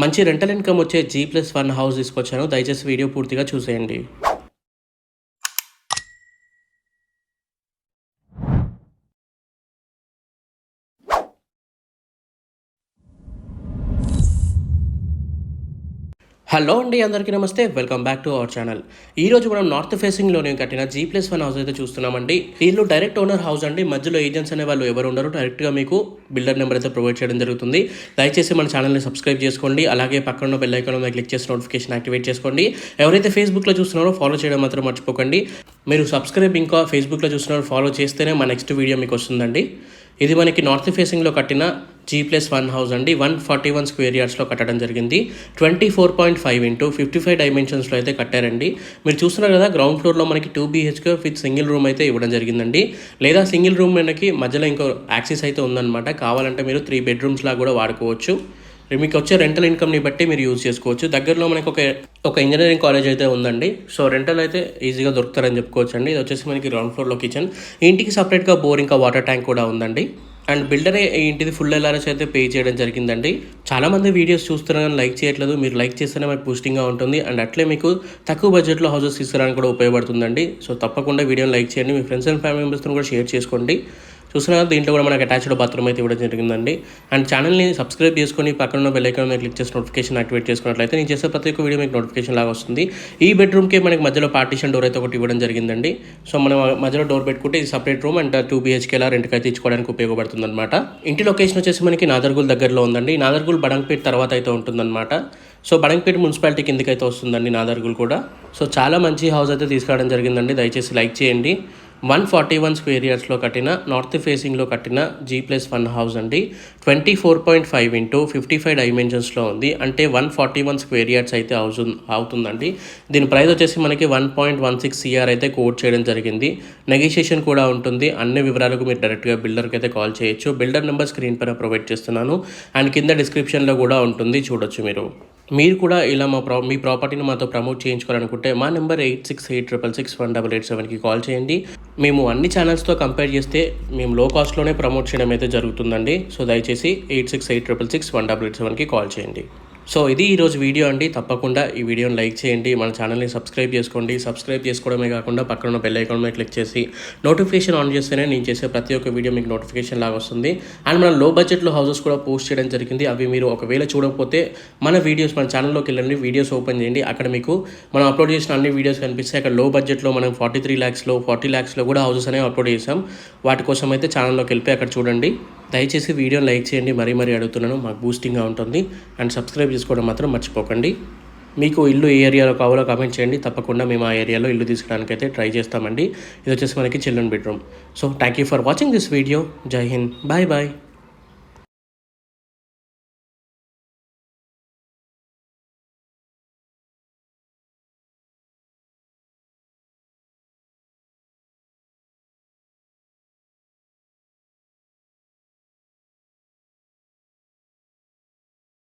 మంచి rental income వచ్చే G plus one house తీసుకొచ్చాను. దయచేసి వీడియో పూర్తిగా చూసేయండి. హలో అండి అందరికీ నమస్తే. Welcome back to our channel. ఈ రోజు మనం నార్త్ ఫేసింగ్లోనే కట్టిన జీ ప్లస్ వన్ హౌస్ అయితే చూస్తున్నామండి. వీళ్ళు డైరెక్ట్ ఓనర్ హౌస్ అండి. మధ్యలో ఏజెంట్స్ అనే వాళ్ళు ఎవరు ఉండరు. డైరెక్ట్గా మీకు బిల్డర్ నెంబర్ అయితే ప్రొవైడ్ చేయడం జరుగుతుంది. దయచేసి మన ఛానల్ని సబ్స్క్రైబ్ చేసుకోండి. అలాగే పక్కన బెల్ ఐకాన్ మీద క్లిక్ చేసి నోటిఫికేషన్ యాక్టివేట్ చేసుకోండి. ఎవరైతే ఫేస్బుక్లో చూస్తున్నారో ఫాలో చేయడం మాత్రం మర్చిపోకండి. మీరు సబ్స్క్రైబ్ ఇంకా ఫేస్బుక్లో చూస్తున్నారో ఫాలో చేస్తేనే మా నెక్స్ట్ వీడియో మీకు వస్తుందండి. ఇది మనకి నార్త్ ఫేసింగ్లో కట్టిన జీ ప్లస్ వన్ హౌస్ అండి. వన్ ఫార్టీ వన్ స్క్వేర్ యార్డ్స్లో కట్టడం జరిగింది. Twenty four point five into fifty five డైమెన్షన్స్లో అయితే కట్టారండి. మీరు చూస్తున్నారు కదా గ్రౌండ్ ఫ్లోర్లో మనకి two BHK with single room అయితే ఇవ్వడం జరిగిందండి. లేదా సింగిల్ రూమ్ మనకి మధ్యలో ఇంకో యాక్సెస్ అయితే ఉందన్నమాట. కావాలంటే మీరు త్రీ బెడ్రూమ్స్ లాగా కూడా వాడుకోవచ్చు. మీకు వచ్చే రెంటల్ ఇన్కమ్ని బట్టి మీరు యూజ్ చేసుకోవచ్చు. దగ్గరలో మనకి ఒక ఒక ఇంజనీరింగ్ కాలేజ్ అయితే ఉందండి. సో రెంటల్ అయితే ఈజీగా దొరుకుతారని చెప్పుకోవచ్చు అండి ఇది వచ్చేసి మనకి గ్రౌండ్ ఫ్లోర్లో కిచెన్ ఇంటికి సపరేట్గా బోర్ ఇంకా వాటర్ ట్యాంక్ కూడా ఉందండి. అండ్ బిల్డరే ఇంటిది ఫుల్ ఎల్ఆర్ఎస్ అయితే పే చేయడం జరిగిందండి. చాలామంది వీడియోస్ చూస్తున్నారు కానీ లైక్ చేయట్లేదు. మీరు లైక్ చేస్తేనే మరి బూస్టింగ్గా ఉంటుంది. అండ్ అట్లే మీకు తక్కువ బడ్జెట్లో హౌసెస్ తీసుకురావడానికి కూడా ఉపయోగపడుతుందండి. సో తప్పకుండా వీడియోని లైక్ చేయండి. మీ ఫ్రెండ్స్ అండ్ ఫ్యామిలీ మెంబర్స్తో కూడా షేర్ చేసుకోండి. చూస్తున్నా కదా, దీంట్లో కూడా మనకు అటాచ్డ్ బాత్రూమ్ అయితే ఇవ్వడం జరిగిందండి. అండ్ ఛానల్ని సబ్స్క్రైబ్ చేసుకొని పక్కన ఉన్న బెల్ మీద క్లిక్ చేసి నోటిఫికేషన్ యాక్టివేట్ చేసుకున్నట్లయితే నేను చేసే ప్రతి ఒక్క వీడియో మీకు నోటిఫికేషన్ లాగా వస్తుంది. ఈ బెడ్రూమ్కి మనకి మధ్యలో పార్టీషన్ డోర్ అయితే ఒకటి ఇవ్వడం జరిగిందండి. సో మనం మధ్యలో డోర్ పెట్టుకుంటే ఇది సపరేట్ రూమ్ అండ్ టూ బీహెచ్కేలా రెంట్కి అయితే ఇచ్చుకోవడానికి ఉపయోగపడుతుంది అనమాట ఇంటి లొకేషన్ వచ్చేసి మనకి నాదర్గుల్ దగ్గరలో ఉందండి. నాదర్గుల్ బడంపేట్ తర్వాత అయితే ఉంటుందన్నమాట. సో బడంపేట మున్సిపాలిటీ కిందకి అయితే వస్తుందండి నాదర్గుల్ కూడా. సో చాలా మంచి హౌస్ అయితే తీసుకురావడం జరిగిందండి. దయచేసి లైక్ చేయండి. వన్ ఫార్టీ వన్ స్క్వేర్ ఇయర్స్లో కట్టిన నార్త్ ఫేసింగ్లో కట్టిన జీ ప్లస్ వన్ హౌస్ అండి. Twenty four point five into fifty five డైమెన్షన్స్లో ఉంది. అంటే one forty one square years అయితే హౌస్ అవుతుందండి. దీని ప్రైస్ వచ్చేసి మనకి one point one six CR అయితే కోట్ చేయడం జరిగింది. నెగోషియేషన్ కూడా ఉంటుంది. అన్ని వివరాలకు మీరు డైరెక్ట్గా బిల్డర్కి అయితే కాల్ చేయొచ్చు. బిల్డర్ నెంబర్ స్క్రీన్ పైన ప్రొవైడ్ చేస్తున్నాను. అండ్ కింద డిస్క్రిప్షన్లో కూడా ఉంటుంది. చూడొచ్చు మీరు. మీరు కూడా ఇలా మా ప్రా మీ ప్రాపర్టీని మాతో ప్రమోట్ చేయించుకోవాలనుకుంటే మా number eight six eight triple six one double eight సెవెన్కి కాల్ చేయండి. మేము అన్ని ఛానల్స్తో కంపేర్ చేస్తే మేము లో కాస్ట్లోనే ప్రమోట్ చేయడం అయితే జరుగుతుందండి. సో దయచేసి eight six eight triple six one double eight సెవెన్కి కాల్ చేయండి. సో ఇది ఈరోజు వీడియో అండి. తప్పకుండా ఈ వీడియోని లైక్ చేయండి. మన ఛానల్ని సబ్స్క్రైబ్ చేసుకోండి. సబ్స్క్రైబ్ చేసుకోవడమే కాకుండా పక్కన ఉన్న బెల్ ఐకాన్ మీద క్లిక్ చేసి నోటిఫికేషన్ ఆన్ చేస్తేనే నేను చేసే ప్రతి ఒక్క వీడియో మీకు నోటిఫికేషన్ లాగా వస్తుంది. అండ్ మనం లో బడ్జెట్లో హౌసెస్ కూడా పోస్ట్ చేయడం జరిగింది. అవి మీరు ఒకవేళ చూడకపోతే మన వీడియోస్ మన ఛానల్లోకి వెళ్ళండి. వీడియోస్ ఓపెన్ చేయండి. అక్కడ మీకు మనం అప్లోడ్ చేసిన అన్ని వీడియోస్ కనిపిస్తాయి. అక్కడ లో బడ్జెట్లో మనం ఫార్టీ త్రీ ల్యాక్స్లో ఫార్టీ ల్యాక్స్లో కూడా హౌసెస్ అనేవి అప్లోడ్ చేసాం వాటి కోసం అయితే ఛానల్లోకి వెళ్ళిపోయి అక్కడ చూడండి. దయచేసి వీడియో లైక్ చేయండి మరీ మరీ అడుగుతున్నాను. మాకు బూస్టింగ్గా ఉంటుంది. అండ్ సబ్స్క్రైబ్ చేసుకోవడం మాత్రం మర్చిపోకండి. మీకు ఇల్లు ఏ ఏరియాలో కావాలో కామెంట్ చేయండి. తప్పకుండా మేము ఆ ఏరియాలో ఇల్లు తీసుకోవడానికి అయితే ట్రై చేస్తామండి. ఇది వచ్చేసి మనకి children bedroom so thank you for watching this video జై హింద్ బాయ్ బాయ్